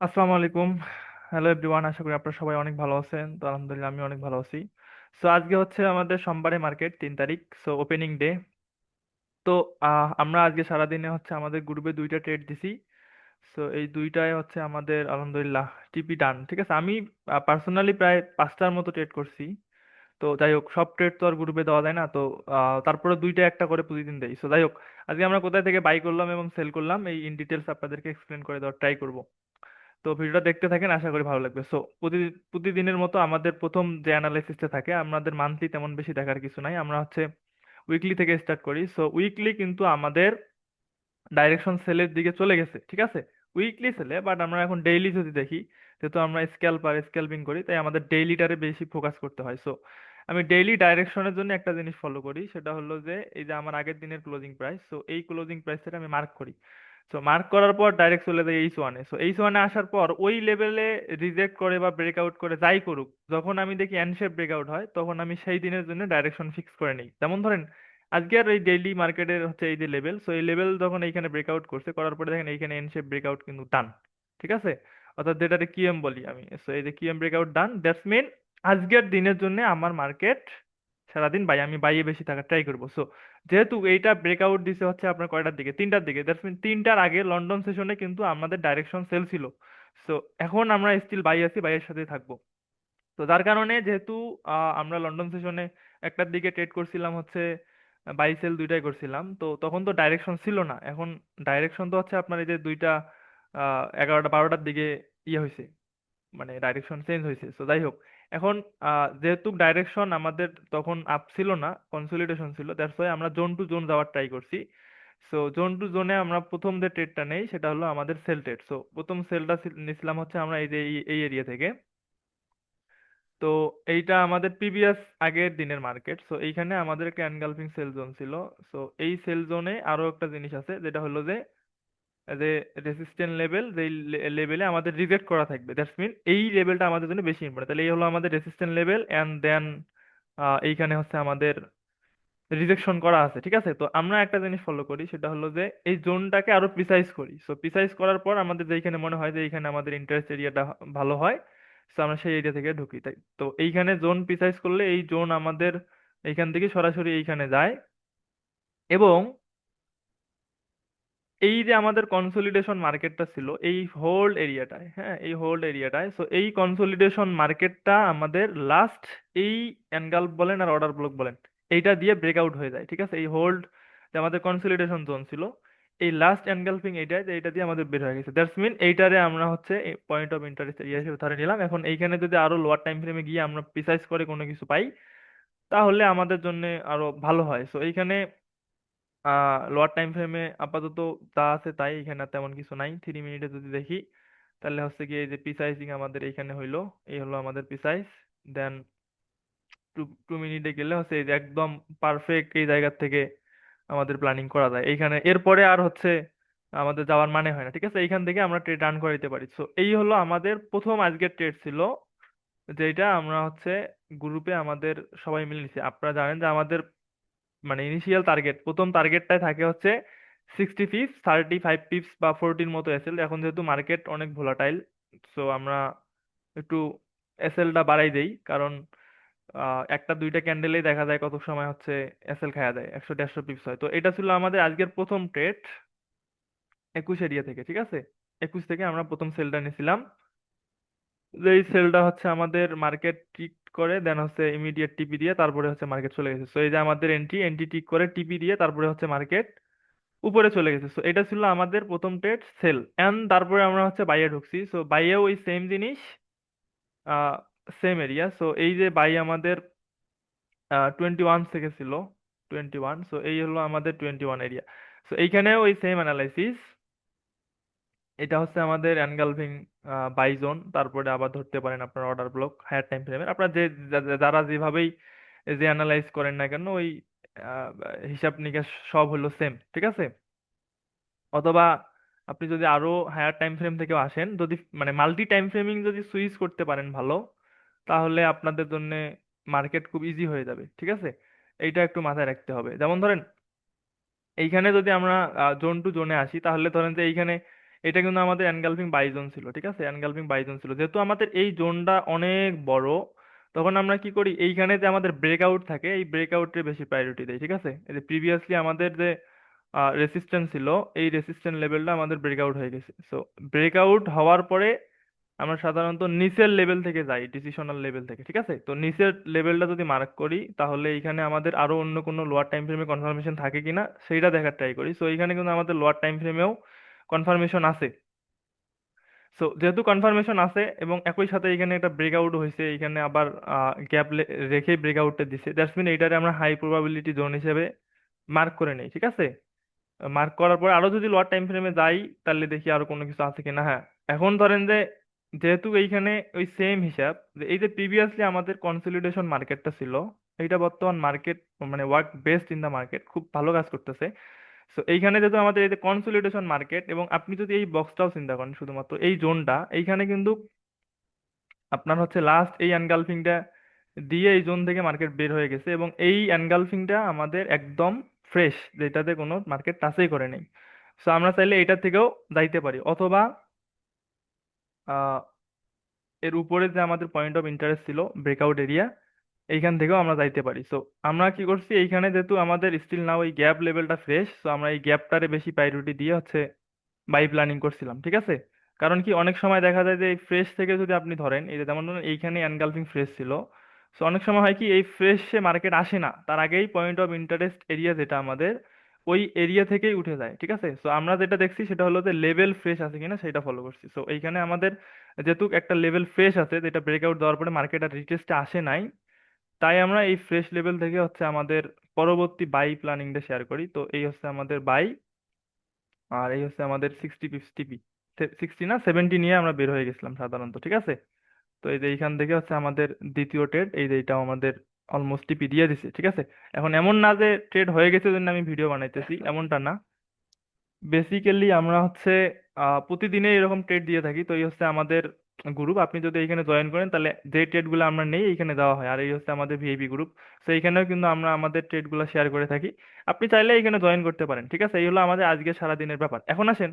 আসসালামু আলাইকুম। Hello everyone আশা করি আপনারা সবাই অনেক ভালো আছেন। তো আলহামদুলিল্লাহ আমি অনেক ভালো আছি। সো আজকে হচ্ছে আমাদের সোমবারে মার্কেট তিন তারিখ। সো ওপেনিং ডে তো আমরা আজকে সারাদিনে হচ্ছে আমাদের গ্রুপে দুইটা ট্রেড দিছি। সো এই দুইটায় হচ্ছে আমাদের আলহামদুলিল্লাহ টিপি ডান ঠিক আছে? আমি পার্সোনালি প্রায় পাঁচটার মতো ট্রেড করছি। তো যাই হোক, সব ট্রেড তো আর গ্রুপে দেওয়া যায় না। তো তারপরে দুইটা একটা করে প্রতিদিন দেই। সো যাই হোক, আজকে আমরা কোথায় থেকে বাই করলাম এবং সেল করলাম, এই ইন ডিটেলস আপনাদেরকে এক্সপ্লেন করে দেওয়ার ট্রাই করব। তো ভিডিওটা দেখতে থাকেন, আশা করি ভালো লাগবে। সো প্রতিদিনের মতো আমাদের প্রথম যে অ্যানালাইসিসটা থাকে, আমাদের মান্থলি তেমন বেশি দেখার কিছু নাই। আমরা হচ্ছে উইকলি থেকে স্টার্ট করি। সো উইকলি কিন্তু আমাদের ডাইরেকশন সেলের দিকে চলে গেছে, ঠিক আছে? উইকলি সেলে বাট আমরা এখন ডেইলি যদি দেখি, যেহেতু আমরা স্ক্যাল্পার স্ক্যাল্পিং করি, তাই আমাদের ডেইলিটারে বেশি ফোকাস করতে হয়। সো আমি ডেইলি ডাইরেকশনের জন্য একটা জিনিস ফলো করি, সেটা হলো যে, এই যে আমার আগের দিনের ক্লোজিং প্রাইস সো এই ক্লোজিং প্রাইসটা আমি মার্ক করি। সো মার্ক করার পর ডাইরেক্ট চলে যায় এইচ ওয়ানে সো এইচ ওয়ানে আসার পর ওই লেভেলে রিজেক্ট করে বা ব্রেকআউট করে যাই করুক, যখন আমি দেখি এন শেপ ব্রেকআউট হয়, তখন আমি সেই দিনের জন্য ডাইরেকশন ফিক্স করে নিই। যেমন ধরেন আজকের এই ডেইলি মার্কেটের হচ্ছে এই যে লেভেল সো এই লেভেল যখন এইখানে ব্রেকআউট করছে, করার পরে দেখেন এইখানে এন শেপ ব্রেকআউট কিন্তু ডান ঠিক আছে? অর্থাৎ যেটাতে কিএম বলি আমি। সো এই যে কিএম ব্রেকআউট ডান দ্যাটস মিন আজকের দিনের জন্য আমার মার্কেট সারাদিন বাই আমি বাইয়ে বেশি থাকার ট্রাই করব। সো যেহেতু এইটা ব্রেকআউট দিছে হচ্ছে আপনার কয়টার দিকে? তিনটার দিকে। দ্যাটস মিন তিনটার আগে লন্ডন সেশনে কিন্তু আমাদের ডাইরেকশন সেল ছিল। সো এখন আমরা স্টিল বাই আছি বাইয়ের সাথে থাকব। তো যার কারণে যেহেতু আমরা লন্ডন সেশনে একটার দিকে ট্রেড করছিলাম হচ্ছে বাই সেল দুইটাই করছিলাম। তো তখন তো ডাইরেকশন ছিল না। এখন ডাইরেকশন তো হচ্ছে আপনার এই যে দুইটা এগারোটা, বারোটার দিকে ইয়ে হয়েছে মানে ডাইরেকশন চেঞ্জ হয়েছে তো যাই হোক এখন যেহেতু ডাইরেকশন আমাদের তখন আপ ছিল না কনসলিডেশন ছিল দ্যাটস ওয়াই আমরা জোন টু জোন যাওয়ার ট্রাই করছি। সো জোন টু জোনে আমরা প্রথম যে ট্রেডটা নেই, সেটা হলো আমাদের সেল ট্রেড সো প্রথম সেলটা নিছিলাম হচ্ছে আমরা এই যে, এই এরিয়া থেকে। তো, এইটা আমাদের প্রিভিয়াস আগের দিনের মার্কেট সো এইখানে আমাদের একটা এনগালফিং সেল জোন ছিল। সো এই সেল জোনে আরও একটা জিনিস আছে, যেটা হলো যে যে রেসিস্ট্যান্ট লেভেল যেই লেভেলে আমাদের রিজেক্ট করা থাকবে। দ্যাটস মিন এই লেভেলটা আমাদের জন্য বেশি ইম্পর্টেন্ট তাহলে এই হলো আমাদের রেসিস্ট্যান্ট লেভেল অ্যান্ড দেন এইখানে হচ্ছে আমাদের রিজেকশন করা আছে, ঠিক আছে? তো আমরা একটা জিনিস ফলো করি, সেটা হলো যে এই জোনটাকে আরও প্রিসাইজ করি। সো প্রিসাইজ করার পর আমাদের যেখানে মনে হয় যে এইখানে আমাদের ইন্টারেস্ট এরিয়াটা ভালো হয় সো আমরা সেই এরিয়া থেকে ঢুকি। তাই, তো এইখানে জোন প্রিসাইজ করলে এই জোন আমাদের এইখান থেকে সরাসরি এইখানে যায়। এবং এই যে আমাদের কনসলিডেশন মার্কেটটা ছিল, এই হোল্ড এরিয়াটায় হ্যাঁ এই হোল্ড এরিয়াটায় সো এই কনসলিডেশন মার্কেটটা আমাদের লাস্ট এই এনগালফ বলেন আর অর্ডার ব্লক বলেন, এইটা দিয়ে ব্রেকআউট হয়ে যায়, ঠিক আছে? এই হোল্ড যে আমাদের কনসলিডেশন জোন ছিল, এই লাস্ট এইটায়, যে এইটা দিয়ে আমাদের বের হয়ে গেছে। দ্যাটস মিন এইটারে আমরা হচ্ছে পয়েন্ট অফ ইন্টারেস্ট এরিয়া হিসেবে ধরে নিলাম। এখন এইখানে যদি আরও লোয়ার টাইম ফ্রেমে গিয়ে আমরা প্রিসাইজ করে কোনো কিছু পাই, তাহলে আমাদের জন্য আরও ভালো হয়। সো এইখানে লোয়ার টাইম ফ্রেমে আপাতত যা আছে তাই এখানে আর তেমন কিছু নাই। থ্রি মিনিটে যদি দেখি, তাহলে হচ্ছে কি এই যে প্রিসাইজিং আমাদের এইখানে হইল, এই হলো আমাদের প্রিসাইজ দেন টু টু মিনিটে গেলে হচ্ছে এই যে একদম পারফেক্ট এই জায়গা থেকে আমাদের প্ল্যানিং করা যায়। এইখানে এরপরে আর হচ্ছে আমাদের যাওয়ার মানে হয় না, ঠিক আছে? এইখান থেকে আমরা ট্রেড রান করে দিতে পারি। সো এই হলো আমাদের প্রথম আজকের ট্রেড ছিল যেটা আমরা হচ্ছে গ্রুপে আমাদের সবাই মিলে নিছি। আপনারা জানেন যে আমাদের মানে ইনিশিয়াল টার্গেট প্রথম টার্গেটটাই থাকে হচ্ছে sixty pips thirty five pips বা ফোরটির মতো এসএল এখন যেহেতু মার্কেট অনেক ভোলাটাইল সো আমরা একটু এসএলটা বাড়াই দেই, কারণ একটা দুইটা ক্যান্ডেলেই দেখা যায় কত সময় হচ্ছে এসএল খাওয়া যায় একশো দেড়শো পিপস হয়। তো এটা ছিল আমাদের আজকের প্রথম ট্রেড একুশ এরিয়া থেকে, ঠিক আছে? একুশ থেকে আমরা প্রথম সেলটা নিয়েছিলাম যে এই সেলটা হচ্ছে আমাদের মার্কেট টিক করে দেন হচ্ছে ইমিডিয়েট টিপি দিয়ে তারপরে হচ্ছে মার্কেট চলে গেছে। সো এই যে আমাদের এন্ট্রি এন্ট্রি টিক করে টিপি দিয়ে তারপরে হচ্ছে মার্কেট উপরে চলে গেছে। সো এটা ছিল আমাদের প্রথম ট্রেড সেল এন্ড তারপরে আমরা হচ্ছে বাইয়ে ঢুকছি। সো বাইয়েও ওই সেম জিনিস সেম এরিয়া সো এই যে বাই আমাদের টোয়েন্টি ওয়ান থেকে ছিল টোয়েন্টি ওয়ান সো এই হলো আমাদের টোয়েন্টি ওয়ান এরিয়া সো এইখানেও ওই সেম অ্যানালাইসিস এটা হচ্ছে আমাদের এনগালফিং বাই জোন। তারপরে আবার ধরতে পারেন আপনার অর্ডার ব্লক, হায়ার টাইম ফ্রেমের। আপনার যে যারা যেভাবেই যে অ্যানালাইজ করেন না কেন, ওই হিসাব নিকাশ সব হলো সেম, ঠিক আছে? অথবা আপনি যদি আরও হায়ার টাইম ফ্রেম থেকেও আসেন, যদি মানে মাল্টি টাইম ফ্রেমিং যদি সুইচ করতে পারেন ভালো, তাহলে আপনাদের জন্য মার্কেট খুব ইজি হয়ে যাবে, ঠিক আছে? এইটা একটু মাথায় রাখতে হবে। যেমন ধরেন, এইখানে যদি আমরা জোন টু জোনে আসি, তাহলে ধরেন যে এইখানে এটা কিন্তু আমাদের এনগালফিং বাই জোন ছিল, ঠিক আছে? এনগালফিং বাই জোন ছিল। যেহেতু আমাদের এই জোনটা অনেক বড়, তখন আমরা কি করি? এইখানে যে আমাদের ব্রেকআউট থাকে, এই ব্রেকআউটে বেশি প্রায়োরিটি দেয়, ঠিক আছে? এই যে প্রিভিয়াসলি আমাদের যে রেসিস্ট্যান্স ছিল, এই রেসিস্ট্যান্ট লেভেলটা আমাদের ব্রেকআউট হয়ে গেছে। সো ব্রেকআউট হওয়ার পরে আমরা সাধারণত নিচের লেভেল থেকে যাই ডিসিশনাল লেভেল থেকে, ঠিক আছে? তো নিচের লেভেলটা যদি মার্ক করি, তাহলে এইখানে আমাদের আরও অন্য কোনো লোয়ার টাইম ফ্রেমে কনফার্মেশন থাকে কিনা, সেইটা দেখার ট্রাই করি। সো এইখানে কিন্তু আমাদের লোয়ার টাইম ফ্রেমেও কনফার্মেশন আছে। সো যেহেতু কনফার্মেশন আছে এবং একই সাথে এখানে একটা ব্রেকআউট হয়েছে, এখানে আবার গ্যাপ রেখে ব্রেকআউটটা দিছে। দ্যাটস মিন এইটারে আমরা হাই প্রবাবিলিটি জোন হিসেবে মার্ক করে নেই, ঠিক আছে? মার্ক করার পর আরও যদি লোয়ার টাইম ফ্রেমে যাই, তাহলে দেখি আরও কোনো কিছু আছে কিনা। হ্যাঁ এখন ধরেন যে, যেহেতু এইখানে ওই সেম হিসাব, যে এই যে প্রিভিয়াসলি আমাদের কনসলিডেশন মার্কেটটা ছিল, এইটা বর্তমান মার্কেট মানে work best in the market খুব ভালো কাজ করতেছে। সো এইখানে যেহেতু আমাদের এই যে কনসলিডেশন মার্কেট এবং আপনি যদি এই বক্সটাও চিন্তা করেন, শুধুমাত্র এই জোনটা, এইখানে কিন্তু আপনার হচ্ছে লাস্ট এই এনগালফিংটা দিয়ে এই জোন থেকে মার্কেট বের হয়ে গেছে এবং এই এনগালফিংটা আমাদের একদম ফ্রেশ যেটাতে কোনো মার্কেট টাচই করে নেই। সো আমরা চাইলে এটা থেকেও যাইতে পারি অথবা এর উপরে যে আমাদের পয়েন্ট অফ ইন্টারেস্ট ছিল ব্রেকআউট এরিয়া এইখান থেকেও আমরা যাইতে পারি। সো আমরা কি করছি? এইখানে যেহেতু আমাদের স্টিল নাও এই গ্যাপ লেভেলটা ফ্রেশ সো আমরা এই গ্যাপটারে বেশি প্রায়োরিটি দিয়ে হচ্ছে বাই প্ল্যানিং করছিলাম, ঠিক আছে? কারণ কি অনেক সময় দেখা যায় যে এই ফ্রেশ থেকে যদি আপনি ধরেন, এই যে যেমন ধরুন এইখানে এনগালফিং ফ্রেশ ছিল সো অনেক সময় হয় কি এই ফ্রেশে মার্কেট আসে না, তার আগেই পয়েন্ট অফ ইন্টারেস্ট এরিয়া যেটা আমাদের, ওই এরিয়া থেকেই উঠে যায়, ঠিক আছে? সো আমরা যেটা দেখছি সেটা হলো যে লেভেল ফ্রেশ আছে কিনা সেটা ফলো করছি। সো এইখানে আমাদের যেহেতু একটা লেভেল ফ্রেশ আছে, যেটা ব্রেকআউট দেওয়ার পরে মার্কেট আর রিটেস্টে আসে নাই তাই আমরা এই ফ্রেশ লেভেল থেকে হচ্ছে আমাদের পরবর্তী বাই প্ল্যানিংটা শেয়ার করি। তো এই হচ্ছে আমাদের বাই আর এই হচ্ছে আমাদের সিক্সটি পিপস টিপি সিক্সটি না সেভেন্টি নিয়ে আমরা বের হয়ে গেছিলাম সাধারণত, ঠিক আছে? তো এই যে এইখান থেকে হচ্ছে আমাদের দ্বিতীয় ট্রেড এই যে এটাও আমাদের অলমোস্ট টিপি দিয়ে দিছে, ঠিক আছে? এখন এমন না যে ট্রেড হয়ে গেছে জন্য আমি ভিডিও বানাইতেছি, এমনটা না। বেসিক্যালি আমরা হচ্ছে প্রতিদিনে এরকম ট্রেড দিয়ে থাকি। তো এই হচ্ছে আমাদের গ্রুপ আপনি যদি এখানে জয়েন করেন, তাহলে যে ট্রেডগুলো আমরা নেই এখানে দেওয়া হয়। আর এই হচ্ছে আমাদের ভিআইপি গ্রুপ তো এখানেও কিন্তু আমরা আমাদের ট্রেডগুলো শেয়ার করে থাকি। আপনি চাইলে এখানে জয়েন করতে পারেন, ঠিক আছে? এই হলো আমাদের আজকে সারাদিনের ব্যাপার। এখন আসেন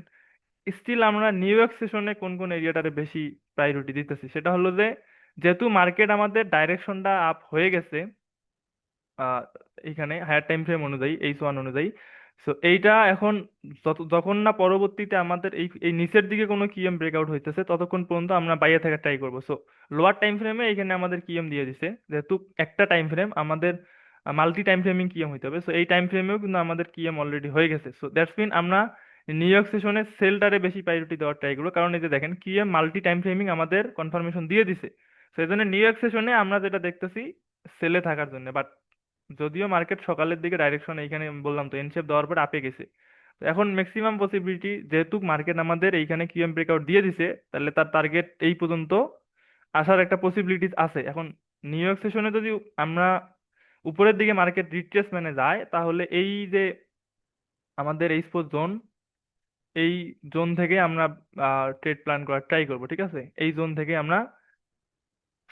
স্টিল আমরা নিউ ইয়র্ক সেশনে কোন কোন এরিয়াটারে বেশি প্রায়োরিটি দিতেছি? সেটা হলো যে, যেহেতু মার্কেট আমাদের ডাইরেকশনটা আপ হয়ে গেছে এখানে হায়ার টাইম ফ্রেম অনুযায়ী এইচ ওয়ান অনুযায়ী সো এইটা এখন যখন না পরবর্তীতে আমাদের এই এই নিচের দিকে কোনো কিএম ব্রেকআউট হইতেছে, ততক্ষণ পর্যন্ত আমরা বাইরে থাকার ট্রাই করব। সো লোয়ার টাইম ফ্রেমে এখানে আমাদের কিএম দিয়ে দিছে। যেহেতু একটা টাইম ফ্রেম আমাদের মাল্টি টাইম ফ্রেমিং কিএম হইতে হবে। সো এই টাইম ফ্রেমেও কিন্তু আমাদের কিএম অলরেডি হয়ে গেছে। সো দ্যাটস মিন আমরা নিউ ইয়র্ক সেশনে সেলটারে বেশি প্রায়োরিটি দেওয়ার ট্রাই করব। কারণ এই যে দেখেন কিএম মাল্টি টাইম ফ্রেমিং আমাদের কনফার্মেশন দিয়ে দিছে। সেই জন্য নিউ ইয়র্ক সেশনে আমরা যেটা দেখতেছি সেলে থাকার জন্য। বাট যদিও মার্কেট সকালের দিকে ডাইরেকশন এইখানে বললাম তো এনশেপ দেওয়ার পর আপে গেছে। তো এখন ম্যাক্সিমাম পসিবিলিটি যেহেতু মার্কেট আমাদের এইখানে কিউএম ব্রেকআউট দিয়ে দিছে, তাহলে তার টার্গেট এই পর্যন্ত আসার একটা পসিবিলিটিস আছে। এখন নিউ ইয়র্ক সেশনে যদি আমরা উপরের দিকে মার্কেট রিট্রেসমেন্টে যায় তাহলে এই যে আমাদের এই স্পোর্ট জোন এই জোন থেকে আমরা ট্রেড প্ল্যান করার ট্রাই করব, ঠিক আছে? এই জোন থেকে আমরা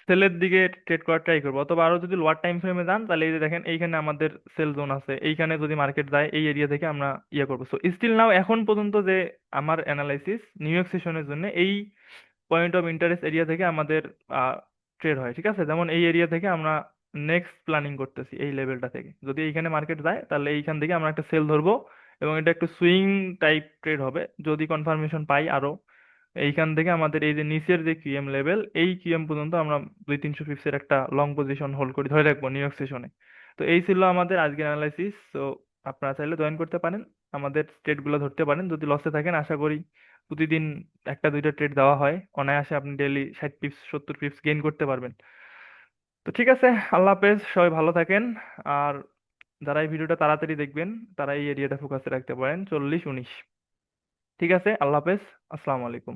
সেলের দিকে ট্রেড করার ট্রাই করব। অথবা আরও যদি লোয়ার টাইম ফ্রেমে যান, তাহলে এই যে দেখেন, এইখানে আমাদের সেল জোন আছে। এইখানে যদি মার্কেট যায়, এই এরিয়া থেকে আমরা ইয়ে করব। সো স্টিল নাও এখন পর্যন্ত যে আমার অ্যানালাইসিস নিউ ইয়র্ক সেশনের জন্য, এই পয়েন্ট অফ ইন্টারেস্ট এরিয়া থেকে আমাদের ট্রেড হয়, ঠিক আছে? যেমন এই এরিয়া থেকে আমরা নেক্সট প্ল্যানিং করতেছি, এই লেভেলটা থেকে। যদি এইখানে মার্কেট যায়, তাহলে এইখান থেকে আমরা একটা সেল ধরবো এবং এটা একটু সুইং টাইপ ট্রেড হবে। যদি কনফার্মেশন পাই আরও এইখান থেকে আমাদের এই যে নিচের যে কিএম লেভেল এই কিএম পর্যন্ত আমরা দুই তিনশো পিপসের একটা লং পজিশন হোল্ড করে, ধরে রাখব নিউ ইয়র্ক সেশনে তো এই ছিল আমাদের আজকের অ্যানালাইসিস তো আপনারা চাইলে জয়েন করতে পারেন। আমাদের ট্রেডগুলো ধরতে পারেন, যদি লসে থাকেন, আশা করি প্রতিদিন একটা, দুইটা ট্রেড দেওয়া হয়। অনায়াসে আপনি ডেলি ষাট পিপস সত্তর পিপস গেইন করতে পারবেন। তো ঠিক আছে, আল্লাহ হাফেজ, সবাই ভালো থাকেন। আর যারা এই ভিডিওটা তাড়াতাড়ি দেখবেন, তারা এই এরিয়াটা ফোকাসে রাখতে পারেন। চল্লিশ, উনিশ। ঠিক আছে আল্লাহ হাফেজ আসসালামু আলাইকুম।